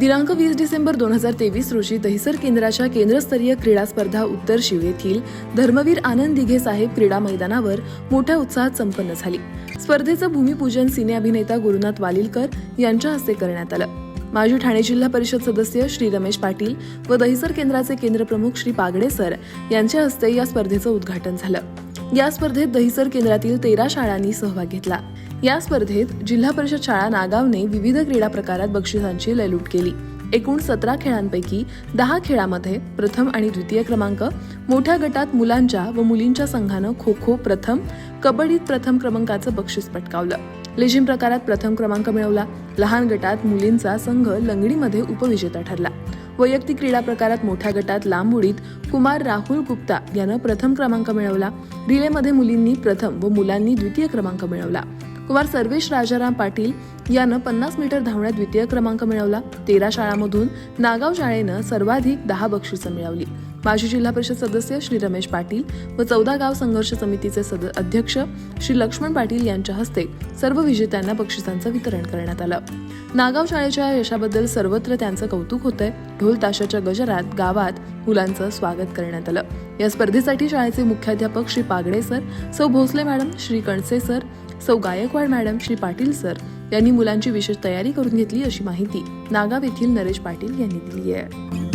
दिनांक वीस डिसेंबर दोन हजार तेवीस रोजी दहिसर केंद्राच्या केंद्रस्तरीय क्रीडा स्पर्धा उत्तर शिव येथील धर्मवीर आनंद दिघे साहेब क्रीडा मैदानावर मोठ्या उत्साहात संपन्न झाली. स्पर्धेचं भूमिपूजन सिने अभिनेता गुरुनाथ वालिलकर यांच्या हस्ते करण्यात आलं. माजी ठाणे जिल्हा परिषद सदस्य श्री रमेश पाटील व दहिसर केंद्राचे केंद्रप्रमुख श्री पागडे सर यांच्या हस्ते या स्पर्धेचं उद्घाटन झालं. या स्पर्धेत दहिसर केंद्रातील तेरा शाळांनी सहभाग घेतला. या स्पर्धेत जिल्हा परिषद शाळा नागावने विविध क्रीडा प्रकारात बक्षिसांची लयलूट केली. एकूण सतरा खेळांपैकी दहा खेळामध्ये प्रथम आणि द्वितीय क्रमांक मोठ्या गटात मुलांच्या व मुलींच्या संघानं खो खो प्रथम कबड्डीत प्रथम क्रमांकाचं बक्षीस पटकावलं. लेझिम प्रकारात प्रथम क्रमांक मिळवला. लहान गटात मुलींचा संघ लंगडीमध्ये उपविजेता ठरला. वैयक्तिक क्रीडा प्रकारात मोठ्या गटात लांब उडीत कुमार राहुल गुप्ता यानं प्रथम क्रमांक मिळवला. रिलेमध्ये मुलींनी प्रथम व मुलांनी द्वितीय क्रमांक मिळवला. कुमार सर्वेश राजाराम पाटील यानं पन्नास मीटर धावण्यात द्वितीय क्रमांक मिळवला. तेरा शाळांमधून नागाव शाळेनं सर्वाधिक दहा बक्षिसं मिळवली. माजी जिल्हा परिषद सदस्य श्री रमेश पाटील व चौदा गाव संघर्ष समितीचे सद अध्यक्ष श्री लक्ष्मण पाटील यांच्या हस्ते सर्व विजेत्यांना बक्षिसांचं वितरण करण्यात आलं. नागाव शाळेच्या यशाबद्दल सर्वत्र त्यांचं कौतुक होतंय. ढोल ताशाच्या गजरात गावात मुलांचं स्वागत करण्यात आलं. या स्पर्धेसाठी शाळेचे मुख्याध्यापक श्री पागडे सर सौ भोसले मॅडम श्री कणसे सर सौ गायकवाड मॅडम श्री पाटील सर यांनी मुलांची विशेष तयारी करून घेतली अशी माहिती नागाव येथील नरेश पाटील यांनी दिली आहे.